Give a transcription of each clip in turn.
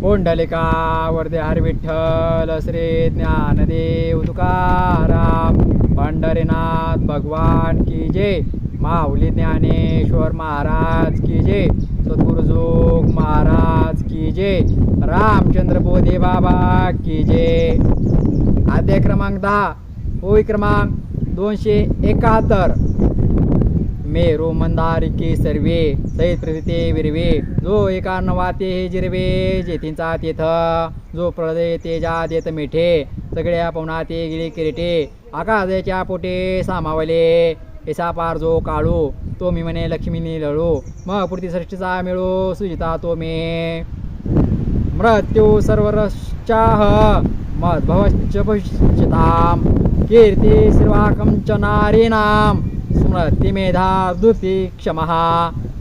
कोंडलिका वरदे हर विठ्ठल श्री ज्ञानदेव तुकाराम पंढरीनाथ भगवान की जय माऊली ज्ञानेश्वर महाराज की जय सद्गुरुजोग महाराज की जय रामचंद्र बोधे बाबा की जय. आद्य क्रमांक दहा होई क्रमांक दोनशे एकाहत्तर. मेरू मंदारिके सर्वे सहित प्रथिते विरवे जो एका नवाते हे जिरवे जेथींचा तेथ जो प्रदय तेजा देत मिठे सगळ्या पवना ते गिळे किरीटे आकाशाच्या पोटे सामावले ऐसा पार जो काळू तो मी म्हणे लक्ष्मीनी लळू मग पुढती सृष्टीचा मिळू सुजिता तो मी. मृत्यू सर्वरश्चाह मद्भवश्च भविष्यताम कीर्ती श्रीवाकं च नारीणाम स्मृती मेधा दुती क्षमः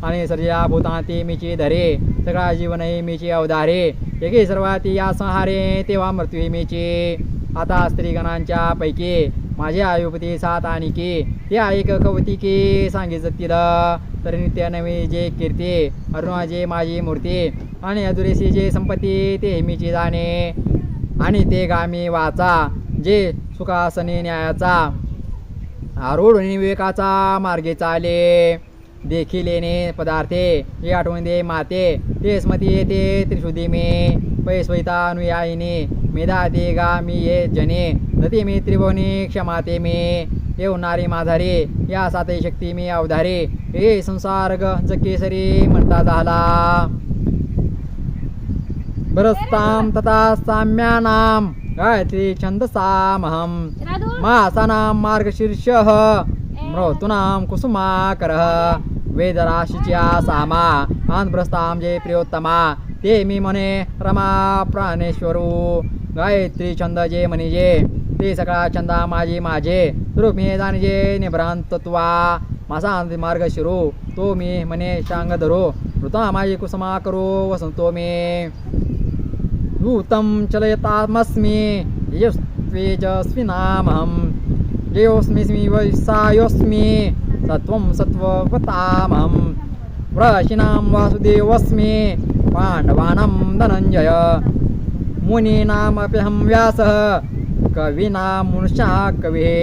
आणि सर्जा भूतांती मीची धरे सगळा जीवनही मीची अवधारे एके सर्वाती या संहारे तेव्हा मृत्यू मीची. आता स्त्रीगणांच्या पैकी माझे आयुपती सात आणि की ते एक कवतिकी सांगितलं तर नित्य नवी जे कीर्ती अरुणाजे माझी मूर्ती आणि अधुरेशी जे संपत्ती ते मीची जाणे आणि ते गामी वाचा जे सुखासनी न्यायाचा. आरूढ विवेकाचा मार्गे चाले. देखिलेने पदार्थे. हे आठवण दे माते. ते स्मती येते त्रिशुद्धी मे. पैस्वैता अनुयायिनी. मेधा ते गा मी ये जने. नती मी त्रिभुवनी क्षमाते मे. येवणारी माधारे. या साते शक्ती मी अवधारे. हे संसार ग जकेसरी म्हणता झाला. बरस्ताम तथा साम्यानाम गायत्री छंदसामहम मासानां मार्गशीर्षः मृतूनां कुसुमाकरः वेदराशीच्या सामा आंध्रस्तां जे प्रियोत्तमा ते मी म्हणे रमा प्राणेश्वरू। गायत्री छंद जे म्हणिजे ते सगळा छंदा माझे माझे रूप हे जाणजे निभ्रांतत्वा माझा मार्ग शिरू तो मी म्हणे शांग धरो ऋता माझी कुसुमा करू वसंतो मी। भूतं चलयतामस्मि यस्वेजस्विनामहं जयोस्मि वैसायोस्मि सत्वं सत्त्ववतामहं। वृषिणां वासुदेवस्मि पाण्डवानां धनञ्जय। मुनीनामप्यहं व्यासः कवीनां मनुष्या कविः।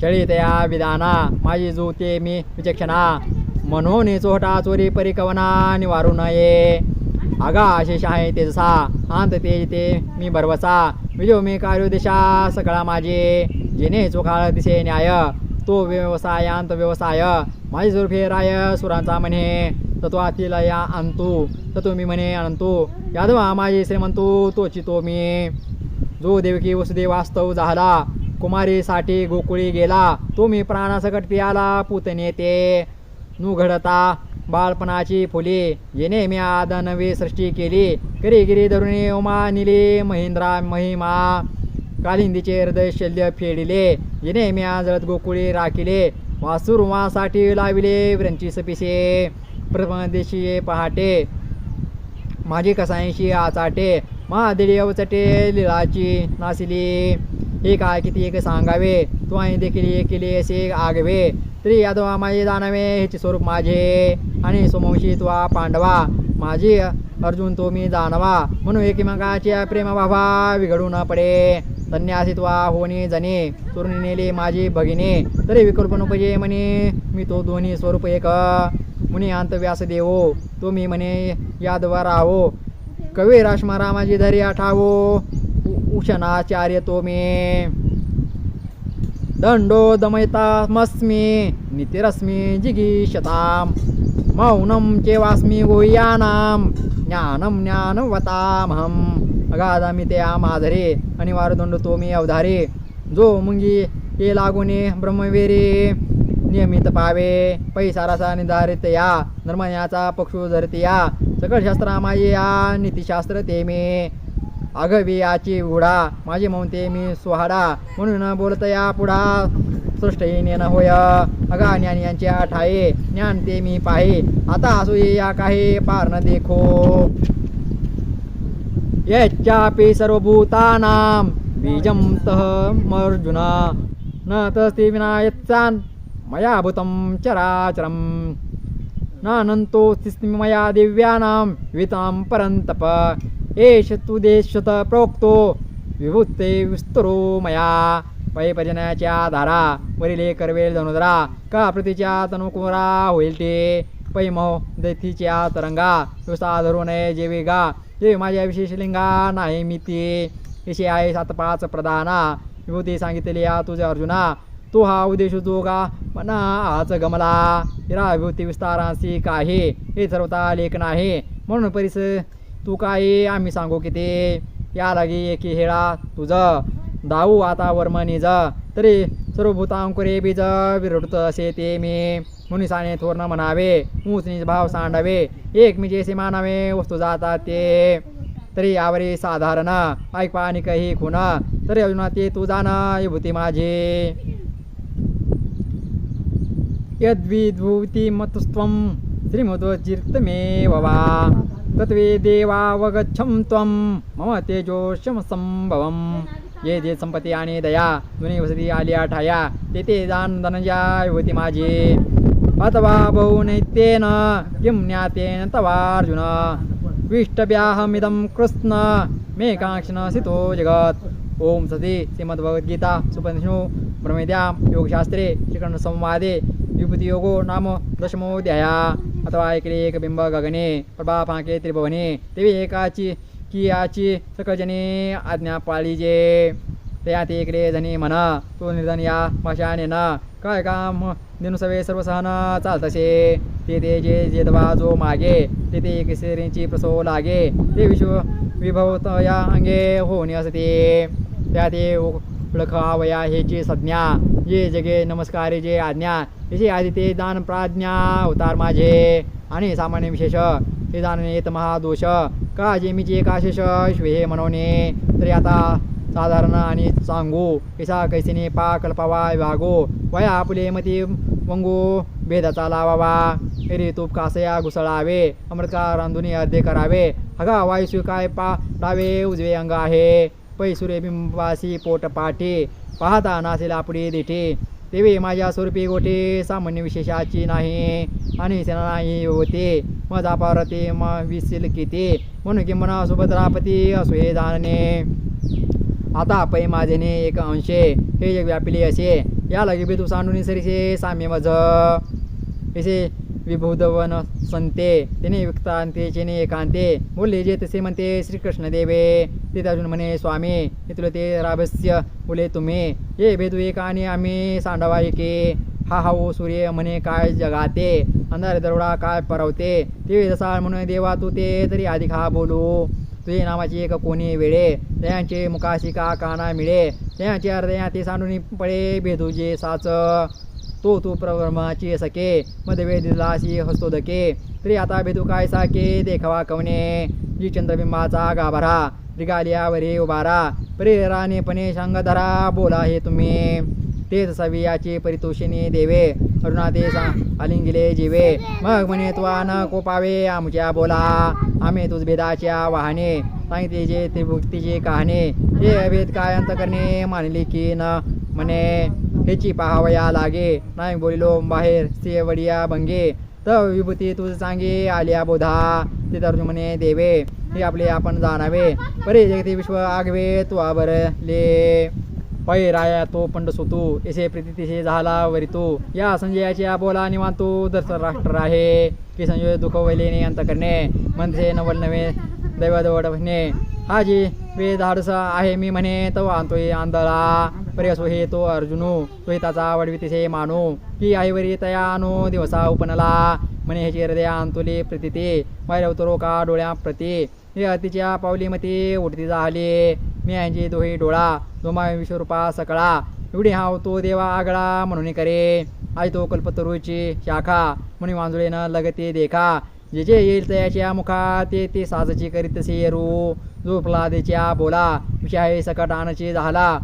चळितया विधाना माझी जुते मी विचक्षणा। म्हणून चोहटा चोरी परिकवना निवारू नये आगा आशेष आहे तेजसा. अंत तेज ते मी भरवसा. विजो मी कार्योदिशा सगळा माझे. जेणे चोखाळ दिसे न्याय तो व्यवसायांत व्यवसाय. माझे स्वरूपे राय सुरांचा म्हणे. तत्वातील या अंतू तत्व मी म्हणे अनंतू. यादवा माझे श्रीमंतू तो चितो मी. जो देवकी वसुदेव वास्तव झाला कुमारीसाठी गोकुळी गेला तो मी प्राणासकट पियाला पुतणे ते. नु घडता बाळपणाची फुले. येणे मी आदा नवी सृष्टी केली. करी गिरी धरुणी उमा निली. महिंद्रा महिमा. कालिंदीचे हृदय शल्य फेडिले. येणे मी जळत गोकुळी राखिले. वासुरुवासाठी लाविले व्रंची सपिसे. प्रदेशी पहाटे. माझी कसायशी आचाटे. महादेवी अवचटे लिलाची नासिली. हे काय किती एक सांगावे तू आई देखील एक केले असे आगवे। तरी यादवा माझे जाणावे ह्याचे स्वरूप माझे। आणि सोमवंशी त्वा पांडवा माझी अर्जुन तो मी जाणवा म्हणून एकमेकाच्या प्रेमभावा बिघडू न पडे। संन्यासी होणे जने चोरून नेले माझी भगिनी। तरी विकल्प नपजे म्हणे मी तो दोन्ही स्वरूप एक। म्हणे अंत व्यास देवो तो मी म्हणे यादवा राहो। कवी राशमारा माझी धरी आठावो भूषणाचार्य तो मे दंडो दमयतामस्मी नितिरस्मी जिगीषताम मौनं चेवास्मि गोह्यानाम ज्ञानं ज्ञानवतामहम् अगाधामी ते माधरे अनिवार्य दंड तो मी अवधारे जो मुंगी ये लागुने ब्रह्मवेरे नियमित पावे पैसाराचा निधारित या धर्मयाचा पक्षू धरते या सकळ शास्त्रामाये या नीतिशास्त्र ते मी अगवियाची उडा माझी म्हणते मी सुहाडा म्हणून बोलत या पुढा. सृष्टी नेन होय अगा ज्ञान यांच्या ठाये ज्ञान ते मी पाहे. आता असू या काही पार न देखो. यच्चापि सर्वभूतानां बीजं तः मर्जुना. न तस्ति विना यत्सान् मया भूतं चराचरं. नानन्तोऽस्ति मया दिव्यानां वितां परन्तप. एष तु देशत प्रोक्तो विभूते विस्तरो मया। पै पर्जन्याच्या धारा वरिले करवेल धनुधरा का प्रतीच्या तनुकुमरा होईल ते। पै मो दैथीच्या तरंगा विसा धरू नये जेवेगा हे माझ्या विशेष लिंगा नाही मी ते। येशे आहे सात पाच प्रधाना। विभूती सांगितले या तुझ्या अर्जुना। तो हा उद्देश जोगा मना हाच गमला। हिरा विभूती विस्तारांशी काही हे सर्वता लेख नाही। म्हणून परिस तू काय आम्ही सांगू किती? या लागी एकी हेळा तुझं. दाऊ आता वर्म निज तरी सर्व भूतांकुरे बीज विरुडत असे ते मी. मुनिसाने थोरण म्हणावे ऊच निज भाव सांडावे. एक मी जेसे मानावे वस्तू जातात ते. तरी यावरी साधारण ऐक आणि काही खुन. तरी अजुना ते तू जाण विभूती माझी. यद्विद्भूती चिर्त मे वा. तत्वे देवावगच्छं त्वं। मम तेजोशम संभवम ये जे संपत्ती आणि दया दोन्ही वसती आलिया ठाया ते ते दान धनजा होती माझी। अथवा बहु नैत्येन किं ज्ञातेन तवार्जुन। विष्टव्याहमिदं कृष्ण मे काङ्क्षण सितो जगत्। ओम सती श्रीमद्भगवद्गीता सुपनिषु ब्रह्मविद्या योगशास्त्रे श्रीकंठसंवादे विभूतियोगो नाम दशमोऽध्याया। अथवा ऐकले एक बिंब गगने प्रभा फांके त्रिभुवने तेवी एकाची की याची सकळजने आज्ञा पाळीजे त्यात इकडे जणी म्हणा तो निर्धन या भाषाने ना काय काम दिनुसवे सर्व सहन चालतसे। ते ते जे जेदवा जो मागे ते ते केसरींची प्रसो लागे। ते विश्व विभवत या अंगे होणे असते। त्या ते हेचे संज्ञा जे जगे नमस्कारे जे आज्ञा याची आधी ते दान प्राज्ञा अवतार माझे. आणि सामान्य विशेष हे दान येत महादोष का जे मी जे काशेष हे म्हणवणे तरी आता साधारण आणि सांगू कैसा कैसीने पा कल्पावा वागो वया आपले मती वंगू भेदाचा लावावा. एरी तूप कासया घुसळावे अमृतका रांधुनी अर्धे करावे. हगा वायुसु काय पा डावे उजवे अंग आहे. पै सूर्यबिंबासी पोट पाठी पाहता नासेल आपली दिठी. तेवे माझ्या स्वरूपी गोटे सामान्य विशेषाची नाही आणि सेना नाही होते. मग जापारते मग विसील किती. म्हणून की म्हणा सुभद्रापती असो हे जाणणे. आता पै माझेने एक अंशे हे जग व्यापिले असे. या लगे बेतू सांडून सरीसे साम्य मज. असे विभुधवन संते तिने तेने विक्तांतेचेने एकांते बोलले जे तसे म्हणते श्रीकृष्ण देवे ते अर्जुन म्हणे स्वामी हे तुला ते राभस्य बोले तुम्ही। हे भेदू एक आणि आम्ही सांडावा एके हा हा ओ सूर्य म्हणे काय जगाते? अंधार दरोडा काय परवते? ते जसा म्हणून देवा तू ते तरी अधिक हा बोलू। तुझे नावाची एक कोणी वेळे त्यांचे मुखाशी का काना मिळे? त्यांचे हृदया ते सांडून पळे भेदू जे साच. तो तू प्रब्रह्माची सके मध्ये दिलाशी हस्तोदके तरी आता भेदू काय साके देखावा कवने जी चंद्रबिंबाचा गाभारा रिगालियावरी उभारा परिराणेपणे धरा बोला हे तुम्ही। तेच सवियाची परितोषिणी देवे अरुणा ते अलिंगिले आलिंगिले जीवे। मग म्हणे तू न कोपावे आमच्या बोला। आम्ही तुझ भेदाच्या वाहने सांगितले जे ते कहाणे। हे अभेद काय अंत करणे मानले की न म्हणे हेची पाहावया लागे. नाही बोलिलो बाहेर स्त्रिय वडिया भंगे तर विभूती तुझ सांगे आलिया बोधा. ते तर म्हणे देवे हे आपले आपण जाणावे. परे जगती विश्व आगवे तू आबरले पै राया तो पंड सुतू. एसे प्रीतीसे झाला वरितू. या संजयाच्या बोला निवांतो. दर्शन राष्ट्र आहे. की संजय दुखवलेने अंत करणे. मनसे नवल नवे दैवदवडणे हा जी वेधाडस आहे मी म्हणे तो आणतोय आंधळा. परी हे तो अर्जुनू तो त्याचा तिथे मानू. की आईवरी तया आणू दिवसा उपनला. म्हणे ह्याची हृदय अंतुली प्रतिते. बाहेर अवतरो का डोळ्या प्रती. हे अतिच्या पावली मती उडती झाले मी यांची दोही डोळा दोमा विश्वरूपा सकळा. एवढी हाव तो देवा आगळा म्हणून करे. आज तो कल्पतरूची शाखा. म्हणून वांजुळेनं लगते देखा. जे जे येईल तयाच्या मुखा ते ते साजची करीत रू जो देच्या बोला. विषय सकट आणचे झाला.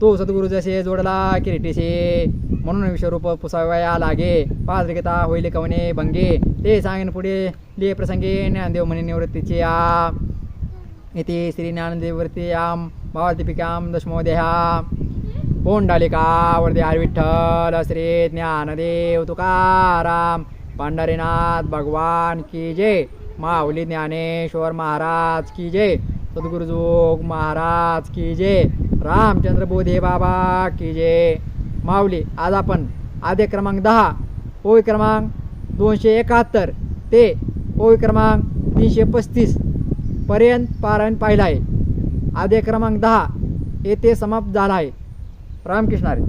तो सद्गुरु जसे जोडला किरीटीसे म्हणून विश्वरूप पुसावया लागे. पाच होईल कवने भंगे. ते सांगेन पुढे. ले प्रसंगे ज्ञानदेव म्हणे निवृत्तीचे आ येथे श्री ज्ञानदेववृत्ती आम. भावादीपिकाम दशमोदेहा पोंडालिका वरदे हरी विठ्ठल श्री ज्ञानदेव तुकाराम. पांढरीनाथ भगवान की जय. माऊली ज्ञानेश्वर महाराज की जय. सद्गुरुजोग महाराज की जय. रामचंद्र बोधे बाबा की जय. माऊली आज आपण आद्य क्रमांक दहा ओवी क्रमांक दोनशे एकाहत्तर ते ओवी क्रमांक तीनशे पस्तीस पर्यंत पारायण पाहिलं आहे. आद्य क्रमांक दहा येथे समाप्त झाला आहे. रामकृष्णारे